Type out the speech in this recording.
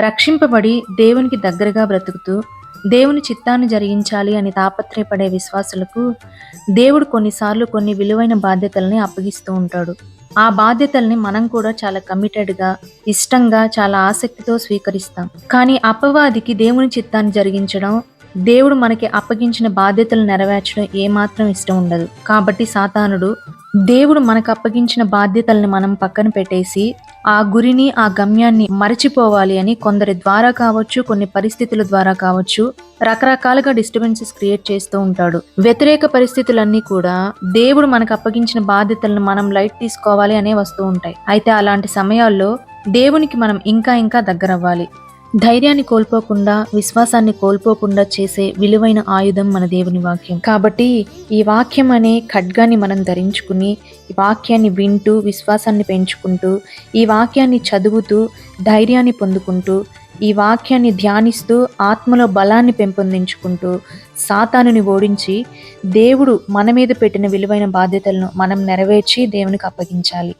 రక్షింపబడి దేవునికి దగ్గరగా బ్రతుకుతూ దేవుని చిత్తాన్ని జరిగించాలి అని తాపత్రయపడే విశ్వాసులకు దేవుడు కొన్నిసార్లు కొన్ని విలువైన బాధ్యతల్ని అప్పగిస్తూ ఉంటాడు. ఆ బాధ్యతల్ని మనం కూడా చాలా కమిటెడ్గా ఇష్టంగా చాలా ఆసక్తితో స్వీకరిస్తాం. కానీ అపవాదికి దేవుని చిత్తాన్ని జరిగించడం దేవుడు మనకి అప్పగించిన బాధ్యతలు నెరవేర్చడం ఏమాత్రం ఇష్టం ఉండదు. కాబట్టి సాతానుడు దేవుడు మనకు అప్పగించిన బాధ్యతల్ని మనం పక్కన పెట్టేసి ఆ గురిని ఆ గమ్యాన్ని మరచిపోవాలి అని కొందరి ద్వారా కావచ్చు కొన్ని పరిస్థితుల ద్వారా కావచ్చు రకరకాలుగా డిస్టర్బెన్సెస్ క్రియేట్ చేస్తూ ఉంటాడు. వ్యతిరేక పరిస్థితులన్నీ కూడా దేవుడు మనకు అప్పగించిన బాధ్యతలను మనం లైట్ తీసుకోవాలి అనే వస్తూ ఉంటాయి. అయితే అలాంటి సమయాల్లో దేవునికి మనం ఇంకా ఇంకా దగ్గరవ్వాలి. ధైర్యాన్ని కోల్పోకుండా విశ్వాసాన్ని కోల్పోకుండా చేసే విలువైన ఆయుధం మన దేవుని వాక్యం. కాబట్టి ఈ వాక్యం అనే ఖడ్గాన్ని మనం ధరించుకుని ఈ వాక్యాన్ని వింటూ విశ్వాసాన్ని పెంచుకుంటూ ఈ వాక్యాన్ని చదువుతూ ధైర్యాన్ని పొందుకుంటూ ఈ వాక్యాన్ని ధ్యానిస్తూ ఆత్మలో బలాన్ని పెంపొందించుకుంటూ సాతానుని ఓడించి దేవుడు మన మీద పెట్టిన విలువైన బాధ్యతలను మనం నెరవేర్చి దేవునికి అప్పగించాలి.